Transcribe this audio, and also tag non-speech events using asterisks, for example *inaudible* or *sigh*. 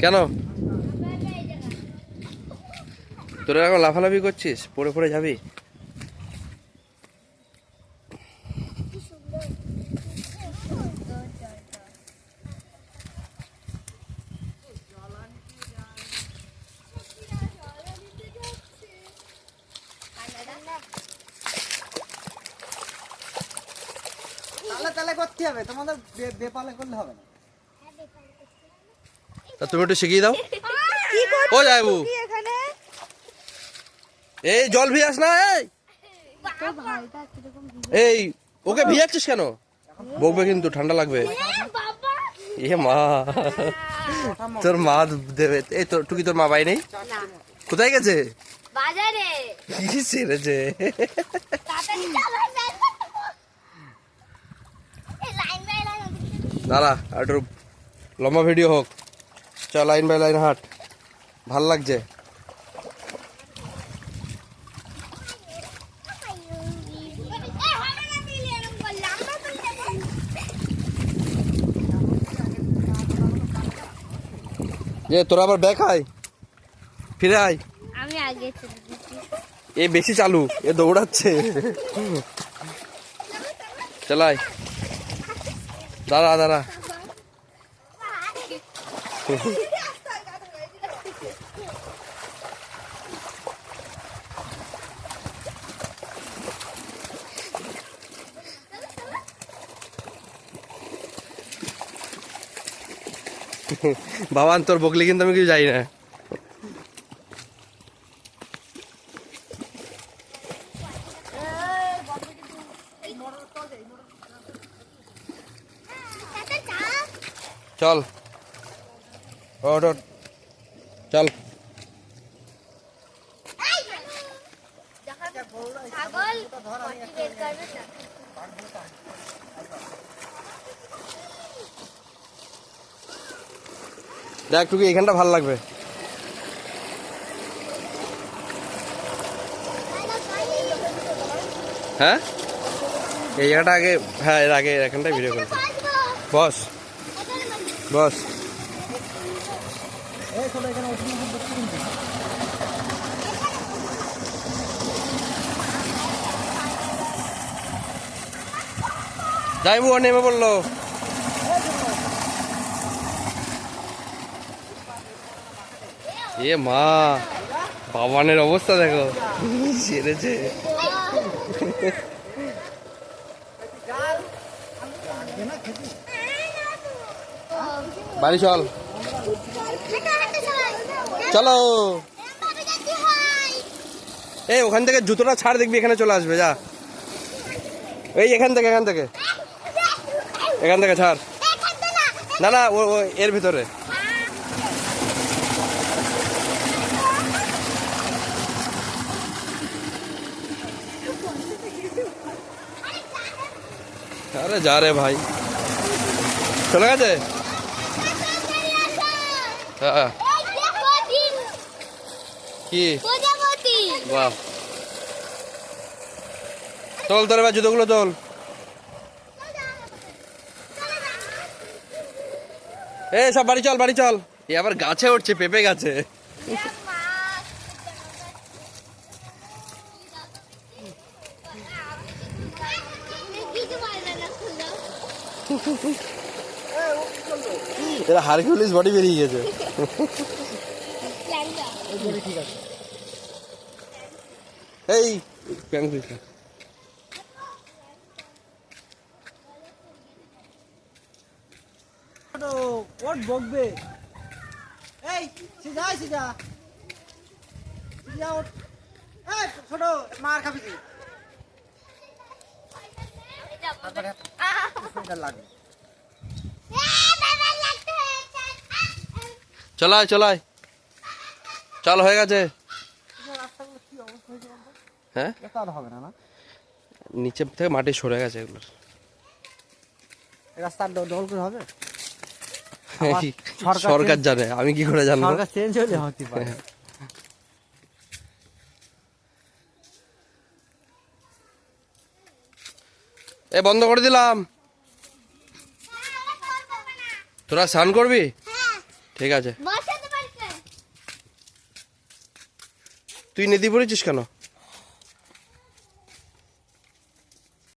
কেন? তোরা এখন লাফালাফি করছিস? পড়ে পড়ে যাবি? তাহলে তাহলে করতে হবে তোমাদের বে- বেপালে করলে হবে না। তা তুমি একটু শিখিয়ে দাও। ও যাইবু। এখানে? এই জল ভিয়াস না এই। এই ওকে ভিয়াচ্ছিস কেন? বকবে কিন্তু ঠান্ডা লাগবে। এ মা তোর মা দেবে এই তোর টুকি তোর মা বাই নেই। কোথায় গেছে? বাজারে। কি লাইন দাঁড়া আর একটু লম্বা ভিডিও হোক। চল লাইন বাই লাইন হাট। ভালো লাগছে? যে তোরা আবার ব্যাক আয় ফিরে আয়। আমি আগে এ বেশি চালু এ দৌড়াচ্ছে। *laughs* চালাই দাঁড়া দাঁড়া। *laughs* বাবান তোর বকলি কিন্তু আমি কিছু যাই না। চল। ওঠ। চল। দেখ টুকি এখানটা ভালো লাগবে। হ্যাঁ? এই জায়গাটা আগে হ্যাঁ এর আগে এখানটায় ভিডিও করতে বস বস এই ছোট এখানে ওষুধ ওষুধ দেখতে কিন্তু যাইবু নেমে বলল এ মা বাবানের অবস্থা দেখো। সেরেছে বাড়ি চল। চলো। এই, ওখান থেকে জুতোটা ছাড় দেখবি, এখানে চলে আসবে, যা। এই, এখান থেকে এখান থেকে। এখান থেকে ছাড়। না না, ও এর ভিতরে। আরে, যা রে ভাই। চলে গেছে? হ্যাঁ। কি? বাহ। চল তোর এবার জুতোগুলো চল এ সব বাড়ি চল বাড়ি চল। এ আবার গাছে উঠছে পেঁপে গাছে। এরা হারকিউলিস বডি বেরিয়ে গেছে। ঠিক আছে এই প্যাং ছোট ওট বকবে। এই সিজা এই সিজা সিজা ওট। এই ছোট মার খাবি তুই। এটা চলায় চলায় চল হয়ে গেছে? হ্যাঁ? হবে না না নিচে থেকে মাটি সরে গেছে এগুলোর। এই রাস্তা আর করে হবে? সরকার সরকার জানে আমি কি করে জানব? সরকার চেঞ্জ হলে হতে পারে। এ বন্ধ করে দিলাম। তোরা স্নান করবি? হ্যাঁ। ঠিক আছে। তুই নেদি পড়েছিস কেন?